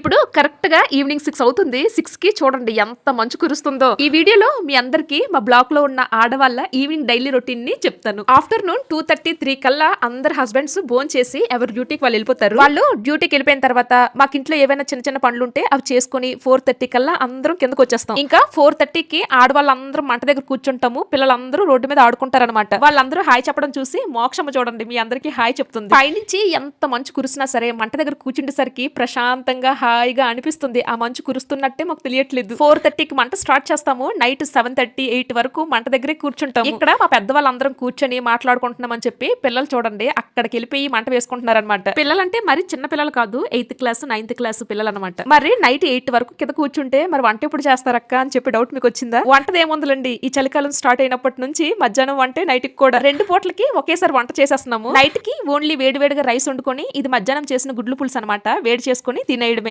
ఇప్పుడు కరెక్ట్గా evening six అవుతుంది. సిక్స్కి చూడండి ఎంత మంచు కురుస్తుందో. ఈ వీడియోలో మీ అందరికి మా బ్లాక్లో ఉన్న ఆడవాళ్ళ ఈవినింగ్ డైలీ రొటీన్ని చెప్తాను. ఆఫ్టర్నూన్ టూ థర్టీ త్రీ కల్లా అందరు హస్బెండ్స్ బోన్ చేసి ఎవరు డ్యూటీకి వాళ్ళు వెళ్ళిపోతారు. వాళ్ళు డ్యూటీకి వెళ్ళిపోయిన తర్వాత మాకు ఇంట్లో ఏవైనా చిన్న చిన్న పనులు ఉంటే అవి చేసుకుని ఫోర్ థర్టీ కల్లా అందరం కిందకు వచ్చేస్తాం. ఇంకా ఫోర్ థర్టీకి ఆడవాళ్ళందరం మంట దగ్గర కూర్చుంటాము. పిల్లలందరూ రోడ్డు మీద ఆడుకుంటారనమాట వాళ్ళందరూ హాయ్ చెప్పడం చూసి మోక్షమ చూడండి. మీ అందరికీ హాయ్ చెప్తుంది. పైనుంచి ఎంత మంచు కురిసినా సరే మంట దగ్గర కూర్చుండేసరికి ప్రశాంతంగా హాయిగా అనిపిస్తుంది. ఆ మంచు కురుస్తున్నట్టే మాకు తెలియట్లేదు. ఫోర్ థర్టీకి మంట స్టార్ట్ చేస్తాము. నైట్ సెవెన్ థర్టీ ఎయిట్ వరకు మంట దగ్గరే కూర్చుంటాం ఇక్కడ మా పెద్దవాళ్ళందరం కూర్చొని మాట్లాడుకుంటున్నాం అని చెప్పి పిల్లలు చూడండి అక్కడికి వెళ్ళిపోయి మంట వేసుకుంటున్నారు అనమాట పిల్లలంటే మరి చిన్న పిల్లలు కాదు ఎయిత్ క్లాస్ నైన్త్ క్లాస్ పిల్లలు అనమాట మరి నైట్ ఎయిట్ వరకు కింద కూర్చుంటే మరి వంట ఎప్పుడు చేస్తారక్క అని చెప్పి డౌట్ మీకు వచ్చిందా? వంటది ఏముందులండి ఈ చలికాలం స్టార్ట్ అయినప్పటి నుంచి మధ్యాహ్నం వంటే నైట్కి కూడా. రెండు పూటలకి ఒకేసారి వంట చేసేస్తున్నాము. నైట్కి ఓన్లీ వేడి వేడిగా రైస్ వండుకొని ఇది మధ్యాహ్నం చేసిన గుడ్లు పులుసు అనమాట వేడి చేసుకొని తినేయడమే.